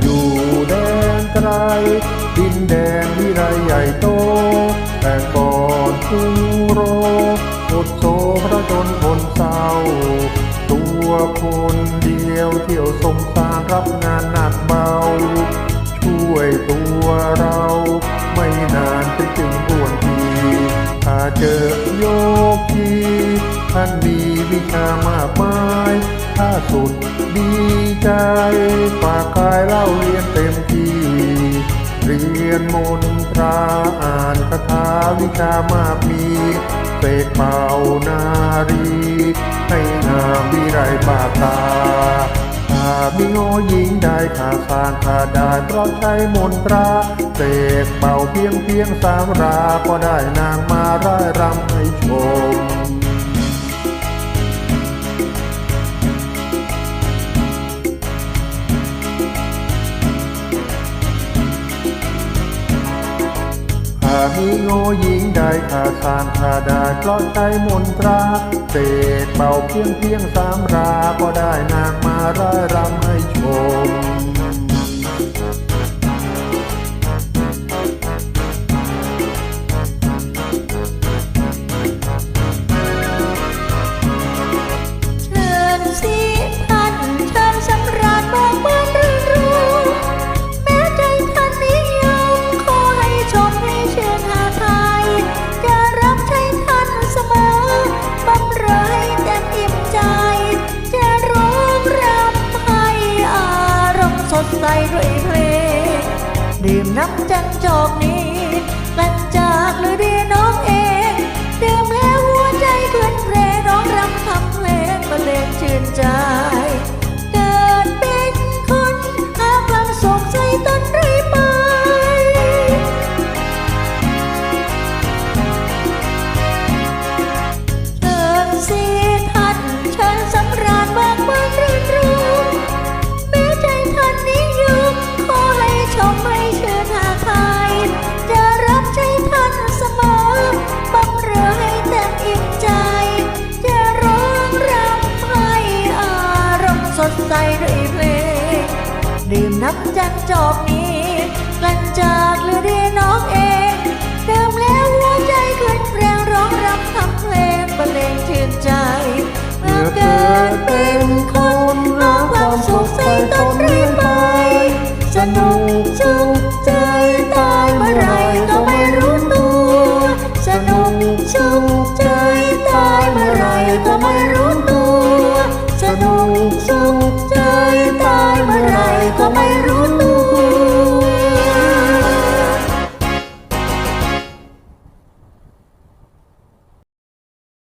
อยู่แดนไกล ดินแดนวิไรใหญ่โต แต่ก่อนกรุงโรอดโซพระจนคนเศร้า ตัวคนเดียวเที่ยวสมสารรับงานหนักเบา ช่วยตัวเรา ไม่นานจะจึงปวนทีถ้าเจอโยกีท่านมีวิชามากมาย ถ้าสุดดี ใจฝากกายเล่าเรียนเต็มที่เรียนมนตราอ่านคาถาวิชามากมีเสกเป่านารี ให้งามวิไรปากตาถ้ามีโง่หญิงได้ขาสางขาได้เพราะใช้มนตราเสกเป่าเพียงเพียงสามรา ก็ได้นางมาร่ายรำ ถ้ามีโง่หญิงได้ขาสางขาได้เพราะใช้มนตราเศษเป่าเพียงเพียงสามรา ก็ได้นางมาร่ายรำให้ชม นับจันจอกนี้ นับจากจอบนี้กลั่นจากหรือดีน้องเองเดิมแล้วหัวใจเคลื่นแรงร้องรับทำเพลงบรรเลงชื่นใจเมื่อเกิดเป็นคนรักความสุขใสต้องรีบไปสนุกชุกใจตายเมื่อไรก็ไม่รู้ตัวสนุกชุกใจตายเมื่อไรก็ไม่รู้ตัวสนุกจุกใจ